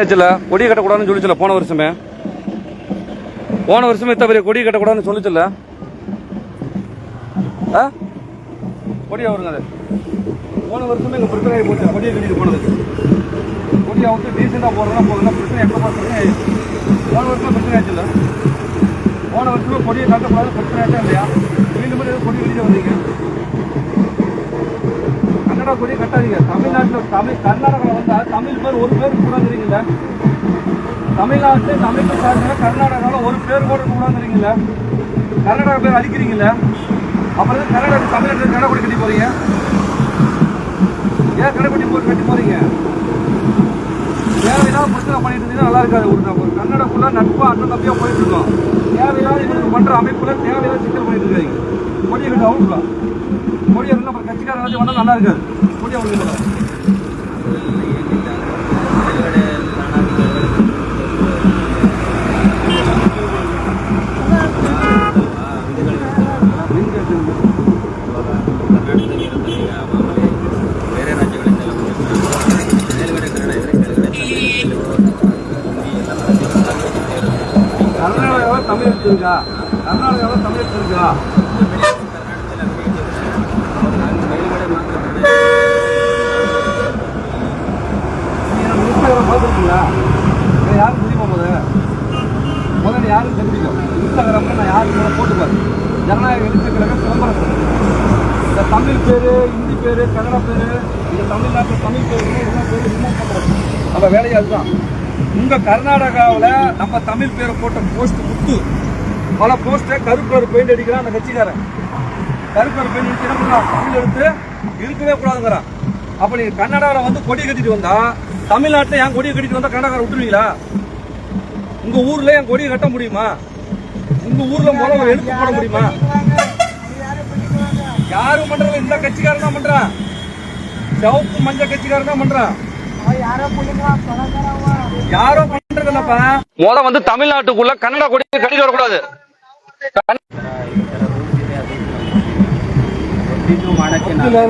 ஆச்சுல கொடி கட்டக்கூடாதுன்னு சொல்லிச்சுல போன வருஷமே? போன வருஷமே இத்த பெரிய கொடி கட்டக்கூடாதுன்னு சொல்லிச்சுல? ஆ? கொடியா வருங்க அது. போன வருஷமே இங்கே பிரச்சனை ஆகி போச்சு கொடியை கட்டிட்டு போனது. கொடியை விட்டு டீசெண்டாக போகிறதுனா போகிறதுனா பிரச்சனை எப்போ பிரச்சனை போன வருஷமே பிரச்சனை ஆச்சுல்ல போன வருஷமே கொடியை கட்டக்கூடாது பிரச்சனை ஆச்சா இல்லையா? மீண்டும் எதுவும் கொடி வெளியே வந்தீங்க. கன்னடா கொடி கட்டாதீங்க தமிழ்நாட்டில் தமிழ் கர்நாடகாவில் வந்தால் தமிழ் பேர் ஒரு பேர் கூடாதுறீங்கள தமிழ்நாட்டு தமிழ் சார்ந்த கர்நாடகாவில் ஒரு பேர் கூட கூடாதுறீங்கள கர்நாடகா பேர் அழிக்கிறீங்கள அப்புறம் எதுக்கு கர்நாடகா தமிழ்நாட்டில் கடை கொடி கட்டி போறீங்க. ஏன் கடை கொடி போட்டு கட்டி போறீங்க? தேவையில்லாத பிரச்சனை பண்ணிட்டு இருந்தீங்கன்னா நல்லா இருக்காது ஒரு ஒரு கன்னடக்குள்ள நட்பா அண்ணன் தம்பியாக போயிட்டு இருக்கோம். தேவையில்லாத இவங்களுக்கு பண்ணுற அமைப்புல தேவையில்லாத சிக்கல் பண்ணிட்டு இருக்காங்க. கொடி கட்டு அவுட்லாம் கொடி இருந்தால் அப்புறம் கட்சிக்காரன் எல்லாத்தையும் வந்தால் நல்லா இருக்காது. கொடி அவுட் கர்நாடகாவில் தமிழ் எடுத்துருக்கா? கர்நாடகாவில் தமிழ் எடுத்துருக்கா? இன்ஸ்டாகிராம் பார்த்துருக்கீங்களா? நான் யாரும் தெரியுமா முதல்ல முதல்ல யாரும் தெரிஞ்சுக்கும் இன்ஸ்டாகிராம்ல நான் யாரும் முதல்ல போட்டுப்பாரு ஜனநாயக எழுத்து கழகம் சிதம்பரம் இந்த தமிழ் பேர் ஹிந்தி பேர் கன்னட பேர் இந்த தமிழ்நாட்டில் தமிழ் பேரு என்ன பேர் என்ன பண்ணுறது நம்ம வேலையை அதுதான். உங்கள் கர்நாடகாவில் நம்ம தமிழ் பேரை போட்ட போஸ்ட் முத்து பல போஸ்ட்டை கருப்பு பெயிண்ட் அடிக்கிறான் அந்த கட்சிக்காரன். கருப்பு பெயிண்ட் அடிச்சு என்ன பண்ணுறான் தமிழ் எடுத்து இருக்கவே கூடாதுங்கிறான். அப்போ நீங்கள் கன்னடாவில் வந்து கொடி கட்டிட்டு வந்தால் தமிழ்நாட்டில் என் கொடியை கட்டிட்டு வந்தா கனடாக்கார விட்டுருவீங்களா? உங்க ஊர்ல என் கொடியை கட்ட முடியுமா? உங்க ஊர்ல முதல்ல எடுத்து போட முடியுமா? யாரும் பண்றது இந்த கட்சிக்காரன் தான் பண்ணுறான் சிவப்பு மஞ்சள் கட்சிக்காரன் தான் பண்ணுறான் யாரோ பண்றதுலப்பா முத வந்து தமிழ்நாட்டுக்குள்ள கன்னட கொடி கட்டிட்டு வரக்கூடாது.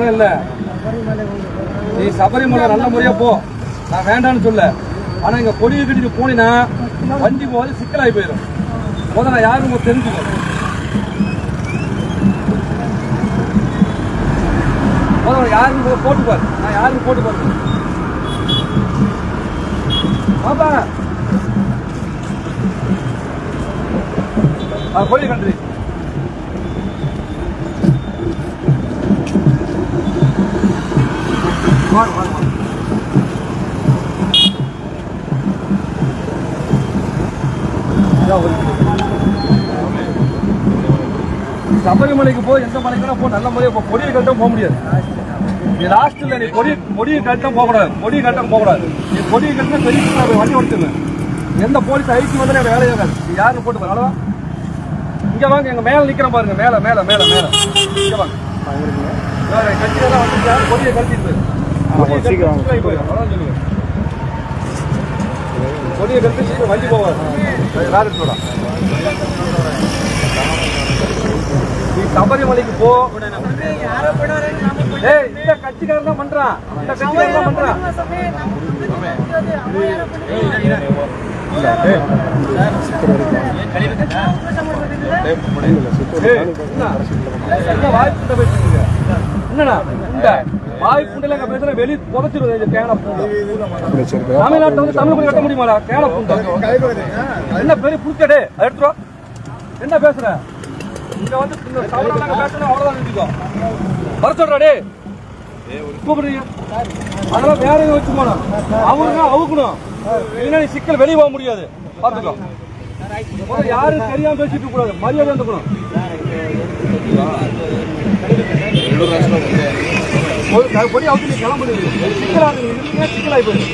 இல்ல. நீ சபரிமலை நல்ல முறையா போ. நான் வேண்டாம்னு சொல்ல. ஆனா இங்க கொடியை கட்டிட்டு போனீங்கன்னா வண்டி போது சிக்கலாகி போயிடும் முதல்ல நான் யாரும் உங்களுக்கு தெரிஞ்சுக்கணும். முதல்ல யாருன்னு போட்டு பாரு. நான் யாருன்னு போட்டு பாரு. பாப்பா. கொடி கண்டு வாங்க வாங்க வாங்க இதான் ஒரு சபரிமலைக்கு போய் எந்த மலைக்குனா போ நல்ல முறையாக போ கொடியை கட்டம் போக முடியாது. நீ லாஸ்ட்ல நீ கொடி கொடியை கட்டம் போகக்கூடாது கொடியை கட்டம் போகக்கூடாது நீ கொடியை கட்டினா பெரிய வண்டி ஓடிச்சுங்க எந்த போலீஸ் ஐக்கு வந்தாலும் எனக்கு வேலையே இருக்காது. நீ யாரும் போட்டு அவ்வளோதான் இங்க வாங்க எங்க மேல நிக்கிறேன் பாருங்க. மேல மேல மேல மேல. இங்க வாங்க. கட்சியெல்லாம் வந்துச்சா கொடியை கட்டிட்டு. கொடியை கட்டி சொல்லுவேன். கொடியை கட்டி சீக்கிரம் வண்டி போவாது சொல்லலாம் நீ சபரிமலைக்கு போ. இந்த கட்சிக்காரன் தான் பண்றான் இந்த கட்சிக்காரன் தான் பண்றான் கேன புண்டை. தமிழ்நாட்டுல வந்து தமிழ் மொழி கட்ட முடியுமாடா? கேன புண்டை என்ன பெரிய வா. என்ன பேசுற? இங்க வந்து சவரெல்லாம் பேசுனா அவ்வளவுதான் நிறுத்திக்கோ வர சொல்றா டே கூப்பிடுறீங்க அதெல்லாம் வேற எதுவும் வச்சு போனோம் அவங்க அவுக்கணும். இல்லைன்னா சிக்கல் வெளியே போக முடியாது. பார்த்துக்கோ யாரும் தெரியாம பேசிட்டு கூடாது. மரியாதை க- கொடி அவுத்து நீ கிளம்புது. சிக்கலா இருக்கு சிக்கலாகி போயிடும்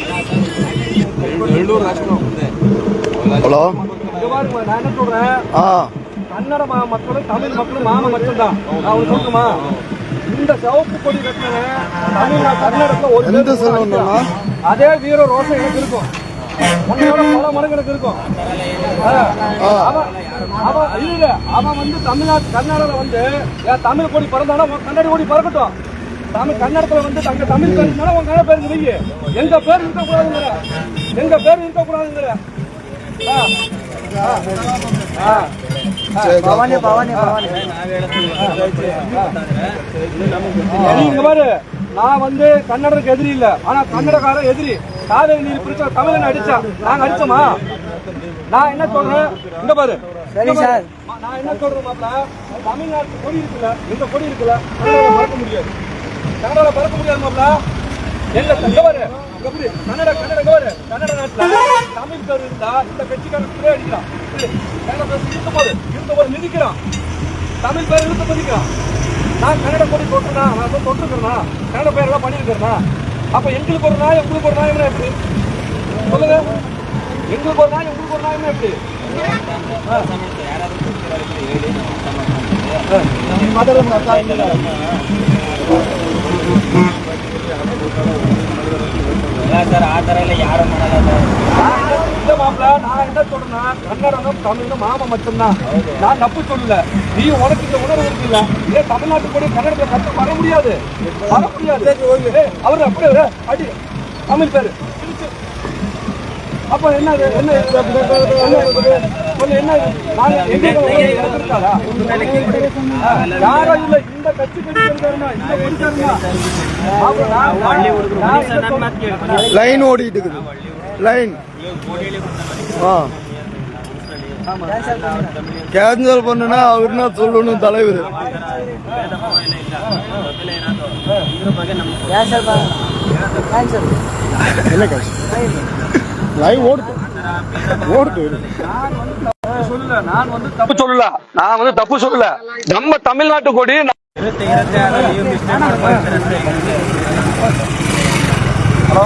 ஹலோ நான் என்ன சொல்றேன்? ஆ. கன்னட மா- மக்களும் தமிழ் மக்களும் மாம மக்கள் தான் உங்களுக்கு சொல்லணுமா இந்த சிவப்பு கொடி கட்டின தமிழ்நாடு கர்நாடகத்துல ஒரு எந்த பேர் கூட செல்வம்னா? அதே வீர ரோஷம் எனக்கு இருக்கும். உன்னையோட பல மடங்கு எனக்கு இருக்கும். அவன் இல்ல, அவன் வந்து தமிழ்நாட்டு கர்நாடகால வந்து என் தமிழ் கொடி பறந்தானா உன் கன்னட கொடி பறக்கட்டும். தமிழ் கன்னடத்துல வந்து தங்க தமிழ் பேருக்கு வைங்க எங்க பேர் கூடாதுங்கிற எங்க பேர் இருக்க கூடாதுங்கிற ஆ. ஆ. பவானி பவானி பவானி. நீ இங்க பாரு. நான் வந்து கன்னடருக்கு எதிரி இல்ல. ஆனா கன்னடக்காரன் எதிரி. காவேரி நீர் பிடிச்ச தமிழன் அடிச்சா நாங்க அடிச்சோமா? நான் என்ன சொல்றேன்? இங்க பாரு. சரி. சார். நான் என்ன சொல்றேன் மாப்ள? தமிழ்நாட்டு கொடி இருக்குல்ல? இந்த கொடி இருக்குல்ல? மறக்க முடியாது. கன்னடால மறக்க முடியாது மாப்ள. பாரு. இங்க பாரு கன்னட கன்னட பாரு. கன்னட நாட்டுல தமிழ் பேர் இருந்தா இந்த கட்சிக்காரன் கூட அடிக்கிறான் புரியுது? கன்னட பேர் இருந்த போது இருந்த போது மிதிக்கிறான் தமிழ் பேர் இழுத்து பதிக்கிறான் நான் கன்னட கொடி தொட்டுனா நான் போய் தொட்டுக்கிறேனா கன்னட பேரெல்லாம் பண்ணியிருக்கிறேனா அப்ப எங்களுக்கு ஒரு நாய் உங்களுக்கு ஒரு நாயம்னா எப்படி சொல்லுங்க எங்களுக்கு ஒரு நாய் உங்களுக்கு ஒரு நாயம்னா எப்படி ಇಲ್ಲ ಸರ್ ಆ ಥರ ಎಲ್ಲ ಯಾರು நான் என்ன சொல்றேன்னா, கன்னடனும் தமிழும் மாம மட்டும்தான். நான் தப்பு சொல்லல. நீ உனக்கு இந்த உணர்வு இருக்குல்ல, இதே தமிழ்நாட்டு கூட கன்னடத்துல கத்து வர முடியாது. வர முடியாது. ஏய், அப்படியே அடி. தமிழ் பேரு. அப்ப என்ன என்ன என்ன நாங்க யாரும் இல்ல இந்த கட்சி என்ன லைன் ஓடிட்டு இருக்குது லைன் கேன்சல் பண்ணுனா அவருனா சொல்லணும் தலைவர். என்ன லைவ் ஓடுது. ஓடுது. தப்பு சொல்லல. நான் வந்து தப்பு சொல்லல. நம்ம தமிழ்நாட்டு கொடி ஹலோ?